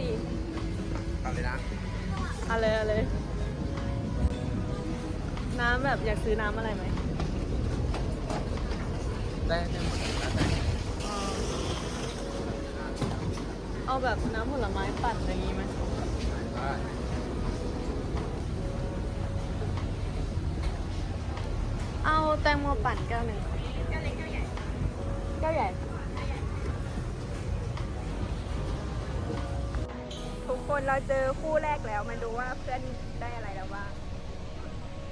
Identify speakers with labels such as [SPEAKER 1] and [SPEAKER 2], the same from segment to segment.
[SPEAKER 1] ดี
[SPEAKER 2] ทำเลยนะ
[SPEAKER 1] เอาเลยเอาเลย น้ำแบบอยากซื้อน้ำอะไรไหม
[SPEAKER 2] ได้ได้หมดแล้วแต่
[SPEAKER 1] เอาแบบน้ำผลไม้ปั่นอะไรอย่างงี้ไหม
[SPEAKER 2] ได้
[SPEAKER 1] เอาแตงโมปั่นแก้วหนึ่งแก้วเล็กแก้วใหญ่แก้วใหญ่
[SPEAKER 3] ทุกคนเราเจอคู่แรกแล้วมาดูว่าเพื่อนได้อะไรแล้วบ้าง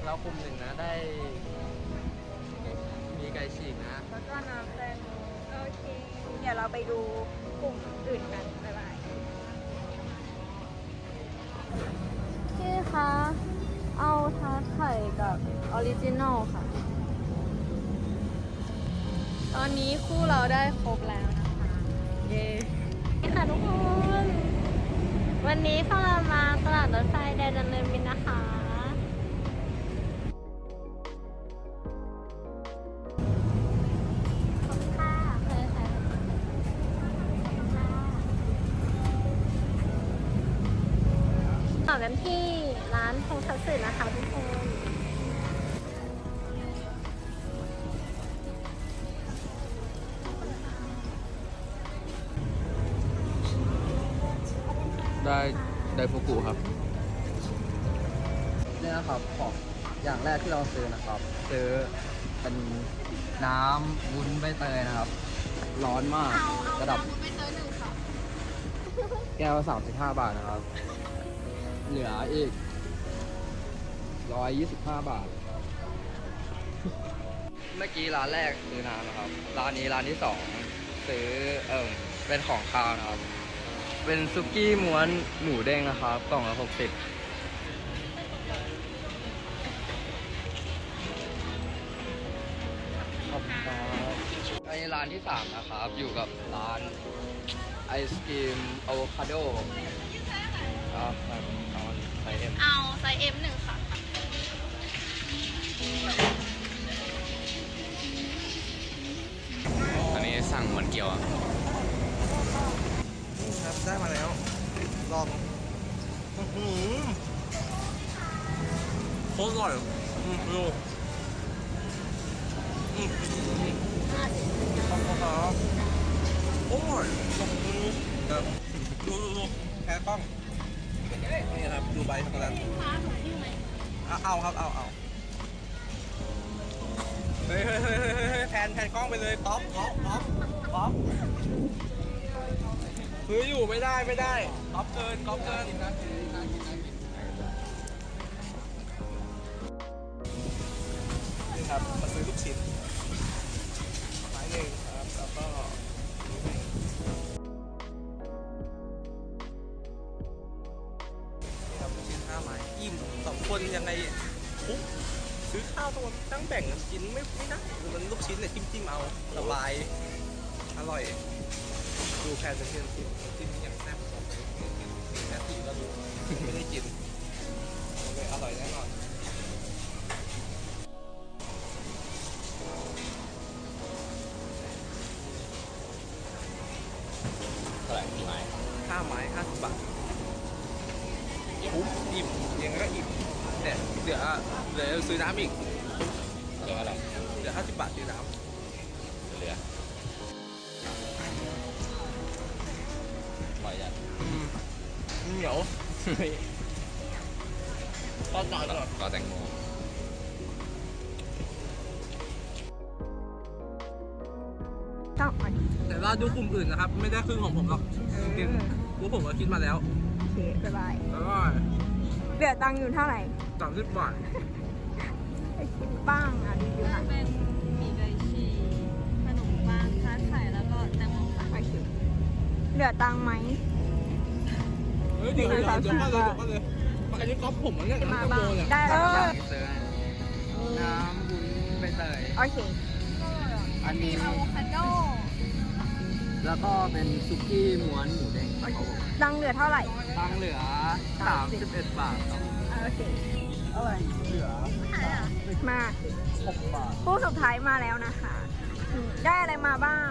[SPEAKER 2] เราคุมหนึ่งนะได้ มีไก่ฉีกนะ
[SPEAKER 3] แล้วก็น้ำแตงโมโอเคเดี๋ยวเราไปดูกลุ่มอื่นกันบ๊ายบาย
[SPEAKER 1] พี่คะเอาทาร์ตไข่กับออริจินอลค่ะ ตอนนี้คู่เราได้ครบแล้วนะคะ เย้ค่ะทุกคน วันนี้พวกเรามาตลาดรถไฟแดนดำเนินมินนะคะ ขอบคุณค่ะเคยค่ะต่อกันที่ร้านพงคัตสึนะคะทุกคน
[SPEAKER 2] ได้ไดฟูกุครับนี่นะครับของอย่างแรกที่เราซื้อนะครับ ซื้อเป็นน้ำวุ้นใบเตยนะครับ ร้อนมากระดับ
[SPEAKER 1] ไปเจอหนึ่งค่ะ
[SPEAKER 2] แก้วสามสิบห้าบาทนะครับ เหลืออีกร้อยยี่สิบห้าบาท เมื่อกี้ร้านแรกซื้อน้ำนะครับ ร้านนี้ร้านที่สองซื้อเอ่อเป็นของคาวนะครับ เป็นซุกี้ม้วนหมูเด้งนะครับ กล่องละหกสิบขอบคุณครับอันนี้ร้านที่สามนะครับ อยู่กับร้านไอศกรีมอะโวคาโดครับเอาใส่เอ็ม
[SPEAKER 1] เอาไซส์ M หนึ่งค่ะ
[SPEAKER 4] อันนี้สั่งเหมือนเกี๊ยวอะ
[SPEAKER 2] ได้มาแล้ว ลองอื้อหือโคตรอร่อยอืมดูอืมขอบคุณครับโอ้ยครับดูดูดูแพ้กล้อง นี่ครับ ดูใบช็อกโกแลตเอาเอาครับ เอาเอาเฮ้ยเฮ้ยเฮ้ยเฮ้ยแทนแทนกล้องไปเลยต๊อปต๊อปต๊อปต๊อป เฮ้ยอยู่ไม่ได้ไม่ได้ก๊อปเกินก๊อปเกินนี่ครับมาซื้อลูกชิ้นไม้หนึ่งครับแล้วก็นี่ครับลูกชิ้นห้าไม้อิ่มสองคนยังไงปุ๊บซื้อข้าวทั้งหมดตั้งแบ่งกันกินไม่ไม่ได้มันลูกชิ้นเนี่ยจิ้มจิ้มเอาสบายอร่อย ดูแพนจะเทียนสิจิ้มอย่างแซ่บของแค่ตีก็รู้ไม่ได้กินเลยอร่อยแน่นอน
[SPEAKER 4] เท่าไหร่กี่ไม้
[SPEAKER 2] ห้าไม้ห้าสิบบาทคุ้มอิ่มยังไงก็อิ่มแต่เดี๋ยวเดี๋ยวซื้อน้ำอีก
[SPEAKER 4] เหลืออะไร
[SPEAKER 2] เดี๋ยวห้าสิบบาทซื้อน้
[SPEAKER 4] เต
[SPEAKER 2] อนหน่อยก่อน
[SPEAKER 4] ก็แตงโม
[SPEAKER 3] ต้องอ่อน
[SPEAKER 2] แต่เราดูกลุ่มอื่นนะครับ ไม่ได้ครึ่งของผมหรอกกินพวกผมก็คิดมาแล้ว
[SPEAKER 3] โอเคบ๊ายบาย
[SPEAKER 2] แล้วก็
[SPEAKER 3] เหลือตังค์อยู่เท่าไหร่
[SPEAKER 2] สามสิบบาท
[SPEAKER 3] ไปกินบ้างอะรีวิวหน่อย
[SPEAKER 1] เป็นหมี่ไก่ฉีกขนมปังทาร์ตไข่แล้วก็แตงโมค่ะ
[SPEAKER 3] โอเคเหลือตังค์ไหม
[SPEAKER 2] เฮ้ยเดี๋ยวเดี๋ยวเดี๋ยวก็เลยเดี๋ยวก็เลยอันนี้ก๊อปผมมันเนี่ย
[SPEAKER 3] มา
[SPEAKER 2] น้ำ
[SPEAKER 3] บ้า
[SPEAKER 2] โม
[SPEAKER 3] ง
[SPEAKER 2] เนี่ย
[SPEAKER 3] ได้เออ
[SPEAKER 2] ซื้อน้ำบุญใบเตย
[SPEAKER 3] โอเค
[SPEAKER 2] อันนี้
[SPEAKER 1] อะโวคาโด
[SPEAKER 2] แล้วก็เป็นซุกี้ม้วนหมูเด้งครับผม
[SPEAKER 3] ตังค์เหลือเท่าไหร่
[SPEAKER 2] ตังค์เหลือ 31 บาทครับ
[SPEAKER 3] โอเค
[SPEAKER 2] อะไรเหลือ
[SPEAKER 3] มา
[SPEAKER 2] 6บาท
[SPEAKER 3] คู่สุดท้ายมาแล้วนะคะอืมได้อะไรมาบ้าง